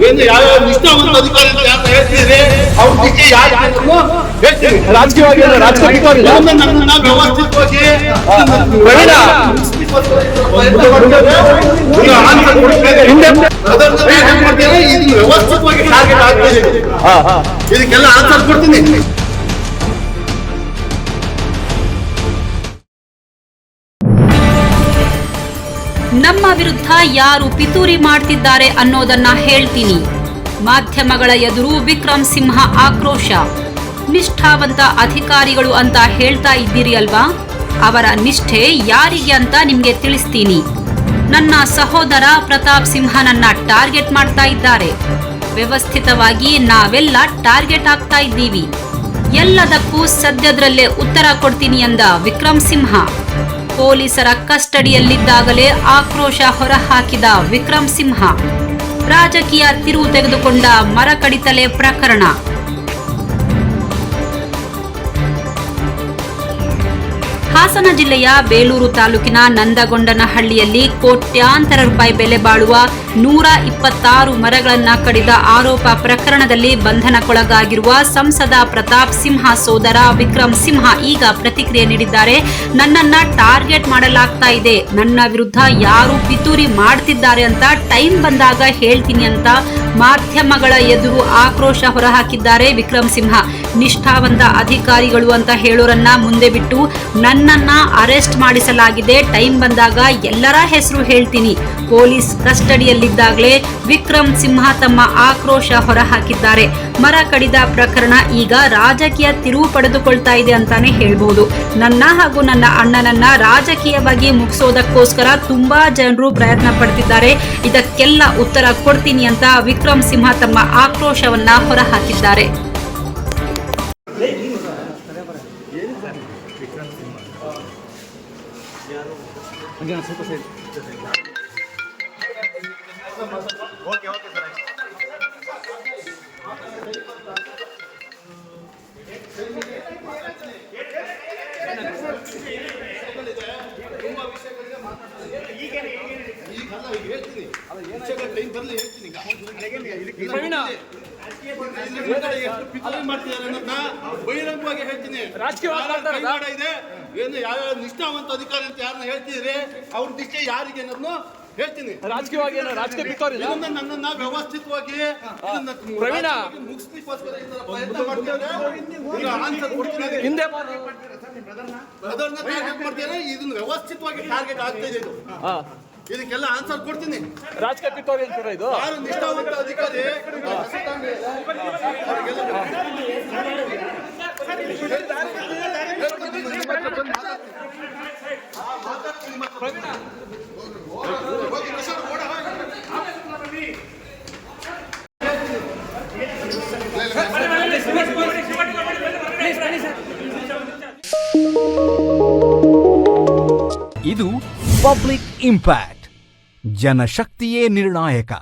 ಏನು ಯಾವ್ಯಾವ ನಿಷ್ಠಾವಂತ ಅಧಿಕಾರಿ ಅಂತ ಯಾರು ಹೇಳ್ತಿದ್ದೀರಿ? ಅವ್ರ ದಿಕ್ಕೆ ಯಾರು ಅನ್ನೋದನ್ನು ಹೇಳ್ತೀನಿ ರಾಜಕೀಯವಾಗಿ ರಾಜಕೀಯ ರಾಜಕೀಯವಾಗಿ ವ್ಯವಸ್ಥಿತವಾಗಿ ಹಿಂದೆ- ವ್ಯವಸ್ಥಿತವಾಗಿ ಟಾರ್ಗೆಟ್ ಇದಕ್ಕೆಲ್ಲ ಆನ್ಸರ್ ಕೊಡ್ತೀನಿ. ನಮ್ಮ ವಿರುದ್ಧ ಯಾರು ಪಿತೂರಿ ಮಾಡ್ತಿದ್ದಾರೆ ಅನ್ನೋದನ್ನ ಹೇಳ್ತೀನಿ. ಮಾಧ್ಯಮಗಳ ಎದುರು ವಿಕ್ರಮ್ ಸಿಂಹ ಆಕ್ರೋಶ. ನಿಷ್ಠಾವಂತ ಅಧಿಕಾರಿಗಳು ಅಂತ ಹೇಳ್ತಾ ಇದ್ದೀರಿ ಅಲ್ವಾ? ಅವರ ನಿಷ್ಠೆ ಯಾರಿಗೆ ಅಂತ ನಿಮಗೆ ತಿಳಿಸ್ತೀನಿ. ನನ್ನ ಸಹೋದರ ಪ್ರತಾಪ್ ಸಿಂಹನನ್ನ ಟಾರ್ಗೆಟ್ ಮಾಡ್ತಾ ಇದ್ದಾರೆ. ವ್ಯವಸ್ಥಿತವಾಗಿ ನಾವೆಲ್ಲ ಟಾರ್ಗೆಟ್ ಆಗ್ತಾ ಇದ್ದೀವಿ. ಎಲ್ಲದಕ್ಕೂ ಸದ್ಯದ್ರಲ್ಲೇ ಉತ್ತರ ಕೊಡ್ತೀನಿ ಅಂದ ವಿಕ್ರಮ್ ಸಿಂಹ. ಪೊಲೀಸರ ಕಸ್ಟಡಿಯಲ್ಲಿದ್ದಾಗಲೇ ಆಕ್ರೋಶ ಹೊರಹಾಕಿದ ವಿಕ್ರಮ್ ಸಿಂಹ. ರಾಜಕೀಯ ತಿರುವು ತೆಗೆದುಕೊಂಡ ಮರಕಡಿತಲೆ ಪ್ರಕರಣ. ಹಾಸನ ಜಿಲ್ಲೆಯ ಬೇಲೂರು ತಾಲೂಕಿನ ನಂದಗೊಂಡನಹಳ್ಳಿಯಲ್ಲಿ ಕೋಟ್ಯಾಂತರ ರೂಪಾಯಿ ಬೆಲೆ ಬಾಳುವ ನೂರ ಇಪ್ಪತ್ತಾರು ಮರಗಳನ್ನು ಕಡಿದ ಆರೋಪ ಪ್ರಕರಣದಲ್ಲಿ ಬಂಧನಕ್ಕೊಳಗಾಗಿರುವ ಸಂಸದ ಪ್ರತಾಪ್ ಸಿಂಹ ಸೋದರ ವಿಕ್ರಮ್ ಸಿಂಹ ಈಗ ಪ್ರತಿಕ್ರಿಯೆ ನೀಡಿದ್ದಾರೆ. ನನ್ನನ್ನ ಟಾರ್ಗೆಟ್ ಮಾಡಲಾಗ್ತಾ ಇದೆ. ನನ್ನ ವಿರುದ್ಧ ಯಾರು ಪಿತೂರಿ ಮಾಡ್ತಿದ್ದಾರೆ ಅಂತ ಟೈಮ್ ಬಂದಾಗ ಹೇಳ್ತೀನಿ ಅಂತ ಮಾಧ್ಯಮಗಳ ಎದುರು ಆಕ್ರೋಶ ಹೊರಹಾಕಿದ್ದಾರೆ ವಿಕ್ರಮ್ ಸಿಂಹ. ನಿಷ್ಠಾವಂತ ಅಧಿಕಾರಿಗಳು ಅಂತ ಹೇಳೋರನ್ನ ಮುಂದೆ ಬಿಟ್ಟು ನನ್ನನ್ನ ಅರೆಸ್ಟ್ ಮಾಡಿಸಲಾಗಿದೆ, ಟೈಮ್ ಬಂದಾಗ ಎಲ್ಲರ ಹೆಸರು ಹೇಳ್ತೀನಿ. ಪೊಲೀಸ್ ಕಸ್ಟಡಿಯಲ್ಲಿದ್ದಾಗಲೇ ವಿಕ್ರಮ್ ಸಿಂಹ ತಮ್ಮ ಆಕ್ರೋಶ ಹೊರಹಾಕಿದ್ದಾರೆ. ಮರ ಕಡಿದ ಪ್ರಕರಣ ಈಗ ರಾಜಕೀಯ ತಿರುವು ಪಡೆದುಕೊಳ್ತಾ ಇದೆ ಅಂತಾನೆ ಹೇಳ್ಬೋದು. ನನ್ನ ಹಾಗೂ ನನ್ನ ಅಣ್ಣನನ್ನ ರಾಜಕೀಯವಾಗಿ ಮುಗಿಸೋದಕ್ಕೋಸ್ಕರ ತುಂಬಾ ಜನರು ಪ್ರಯತ್ನ ಪಡ್ತಿದ್ದಾರೆ. ಇದಕ್ಕೆಲ್ಲ ಉತ್ತರ ಕೊಡ್ತೀನಿ ಅಂತ ವಿಕ್ರಮ್ ಸಿಂಹ ತಮ್ಮ ಆಕ್ರೋಶವನ್ನ ಹೊರಹಾಕಿದ್ದಾರೆ. ಟೈಮ್ ಬರಲಿ ಹೇಳ್ತೀನಿ ಬಹಿರಂಗವಾಗಿ ಹೇಳ್ತೀನಿ? ಇದೆ ಏನು ಯಾವ ನಿಷ್ಠಾವಂತ ಅಧಿಕಾರಿ ಅಂತ ಯಾರನ್ನ ಹೇಳ್ತಿದ್ರೆ ಅವ್ರ ನಿಷ್ಠೆ ಯಾರಿಗೆ ಅನ್ನೋದನ್ನು ಹೇಳ್ತೀನಿ. ರಾಜಕೀಯವಾಗಿ ಏನು ರಾಜಕೀಯ. ನನ್ನನ್ನ ವ್ಯವಸ್ಥಿತವಾಗಿ ಪ್ರವೀಣ. ಮುಗಿಸ್ಲಿಕ್ಕೋಸ್ಕರ ಪ್ರಯತ್ನ ಮಾಡ್ತಿದ್ದಾರೆ. ಹಿಂದೆ ಟಾರ್ಗೆಟ್ ಮಾಡ್ತಿದ್ದಾರೆ ಇದನ್ನ ವ್ಯವಸ್ಥಿತವಾಗಿ ಟಾರ್ಗೆಟ್ ಆಗ್ತಾ ಇದೆ ಇದು. ಹಾ. ಇದಕ್ಕೆಲ್ಲ ಆನ್ಸರ್ ಕೊಡ್ತೀನಿ. ರಾಜಕೀಯ ಪಿತೂರಿ ಅಂತೀರಾ ಇದು? ಯಾರು ನಿಷ್ಠಾವಂತ ಅಧಿಕಾರಿ? ಇದು ಪಬ್ಲಿಕ್ ಇಂಪ್ಯಾಕ್ಟ್ ಜನಶಕ್ತಿಯೇ ನಿರ್ಣಾಯಕ